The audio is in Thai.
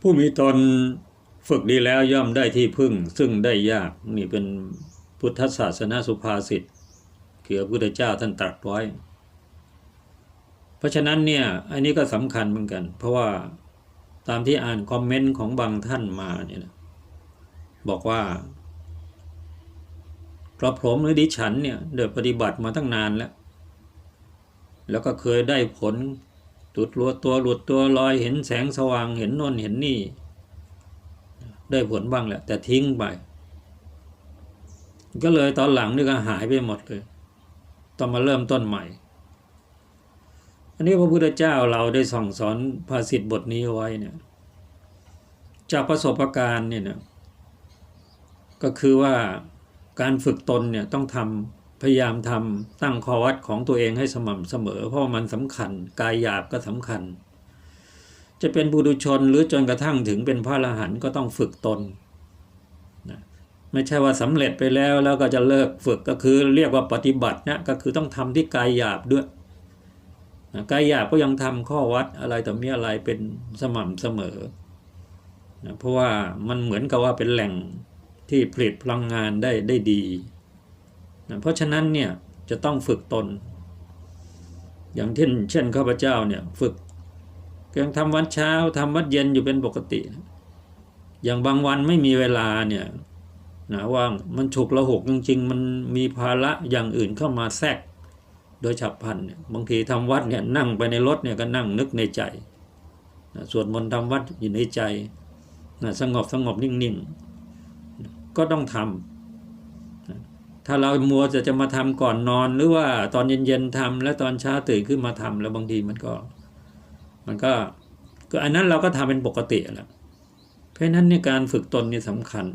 ผู้มีตนฝึกดีแล้วย่อมได้ที่พึ่ง ซึ่งได้ยากนี่เป็นพุทธศาสนาสุภาษิตเกี่ยวกับพุทธเจ้าท่านตรัสไว้ เพราะฉะนั้นเนี่ยอันนี้ก็สำคัญเหมือนกัน เพราะว่าตามที่อ่านคอมเมนต์ของบางท่านมาเนี่ยนะบอกว่ากระผมหรือดิฉันเนี่ยเดิปฏิบัติมาตั้งนานแล้ว แล้วก็เคยได้ผล ตุดรัวตัวหลุดตัวลอยเห็นแสงสว่างเห็นนนเห็นนี่ ได้ผลบ้างแหละ แต่ทิ้งไป ก็เลยตอนหลังนี่ก็หายไปหมดเลยต้องมาเริ่มต้นใหม่ อันนี้พระพุทธเจ้าเราได้ส่องสอนภาษิตบทนี้เอาไว้เนี่ยจากประสบการณ์เนี่ยนะก็คือว่าการฝึกตนเนี่ยต้องทำ พยายามทำตั้งข้อวัดของตัวเองให้สม่ำเสมอ เพราะมันสำคัญ กายหยาบก็สำคัญ จะเป็นบุรุชนหรือจนกระทั่งถึงเป็นพระอรหันต์ก็ต้องฝึกตนนะไม่ใช่ว่าสำเร็จไปแล้วแล้วก็จะเลิกฝึกก็คือเรียกว่าปฏิบัตินะก็คือต้องทำที่กายหยาบด้วยนะกายหยาบก็ยังทำข้อวัดอะไรต่อมีอะไรเป็นสม่ำเสมอนะเพราะว่ามันเหมือนกับว่าเป็นแหล่งที่ผลิตพลังงานได้ได้ดี นะเพราะฉะนั้นเนี่ยจะต้องฝึกตน อย่างเช่นเช่นข้าพเจ้าเนี่ยฝึกยังทำวัดเช้าทำวัดเย็นอยู่เป็นปกติ อย่างบางวันไม่มีเวลาเนี่ยนะว่างมันฉุกละหกจริงๆ มันมีภาระอย่างอื่นเข้ามาแทรกโดยฉับพลันเนี่ยบางทีทำวัดเนี่ยนั่งไปในรถเนี่ยก็นั่งนึกในใจนะสวดมนต์ทำวัดอยู่ในใจนะสงบสงบนิ่งๆ ก็ต้องทำ ถ้าเรามัวจะจะมาทำก่อนนอน หรือว่าตอนเย็นๆทำแล้วตอนเช้าตื่นขึ้นมาทำแล้วบางทีมันก็ มันก็ก็อันนั้นเราก็ทำเป็นปกติแหละเพราะฉะนั้นในการฝึกตนนี่สำคัญ